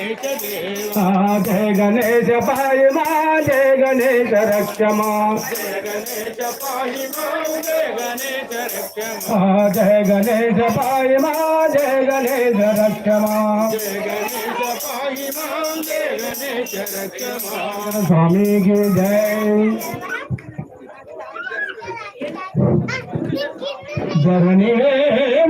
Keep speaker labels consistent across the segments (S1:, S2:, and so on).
S1: గణేశ దేవ
S2: ఆ జయ గణేశ పాయి మా జయ గణేశ రక్షమా.
S1: జయ గణేశ పాహి మాం జయ గణేశ రక్షమ.
S2: ఆ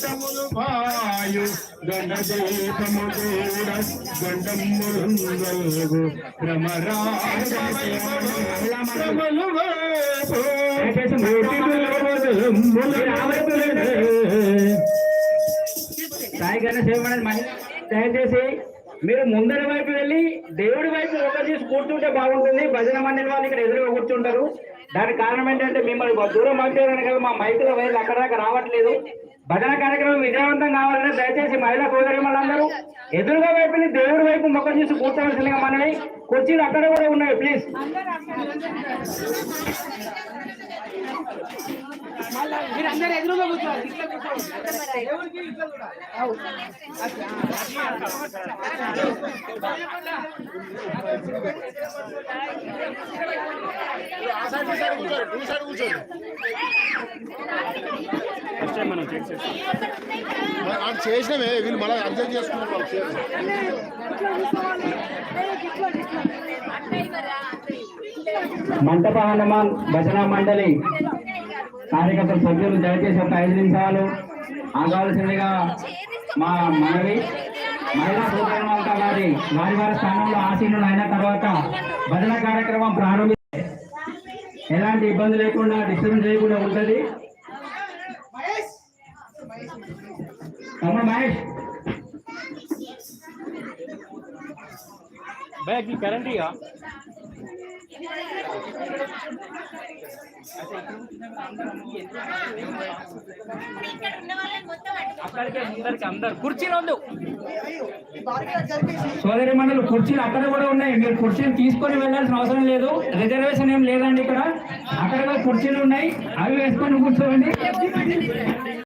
S2: సంకటములు భాయు గణదీపము కూడా గండములు
S3: సాయి దయచేసి మీరు ముందరి వైపు వెళ్ళి దేవుడి వైపు ఒక చేసి కూర్చుంటే బాగుంటుంది. భజన మండలి వాళ్ళు ఇక్కడ ఎదురుగా కూర్చుంటారు. దానికి కారణం ఏంటంటే మిమ్మల్ని దూరం పంపారని కదా మా మైకుల వైర్లు అక్కడ దాకా రావట్లేదు. భజన కార్యక్రమం విజయవంతం కావాలంటే దయచేసి మహిళా సోదరి వాళ్ళందరూ ఎదురుగా వైపు దేవుడి వైపు మొక్క చేసి కూర్చోవలసిందిగా మనవి. కుర్చీలు అక్కడ కూడా ఉన్నాయి ప్లీజ్
S4: మీరందరూ ఎదురుగా కూర్చోవాలి
S5: చేసినమే వీళ్ళు మళ్ళీ చేసుకున్నారు వాళ్ళు
S3: మంటప హనుమాన్ భజన మండలి కార్యకర్త సభ్యులు దయచేసి ఒక ఐదు నిమిషాలు ఆగాల్సిందిగా మా మనవి. మహిళా సోదరులంత వారి వారి వారి స్థానంలో ఆసీనులు అయిన తర్వాత భజన కార్యక్రమం ప్రారంభి ఎలాంటి ఇబ్బంది లేకుండా డిస్టర్బెన్స్ చేయకుండా ఉంటుంది.
S1: బ్యాగ్ కరెంట్ ఇక అక్కడికే ముందరికి అందరు. కుర్చీలో
S3: సోదరి మండలి కుర్చీలు అక్కడ కూడా ఉన్నాయి. మీరు కుర్చీలు తీసుకొని వెళ్ళాల్సిన అవసరం లేదు. రిజర్వేషన్ ఏం లేదండి ఇక్కడ. అక్కడ కూడా కుర్చీలు ఉన్నాయి. అవి వేసుకొని కూర్చోండి.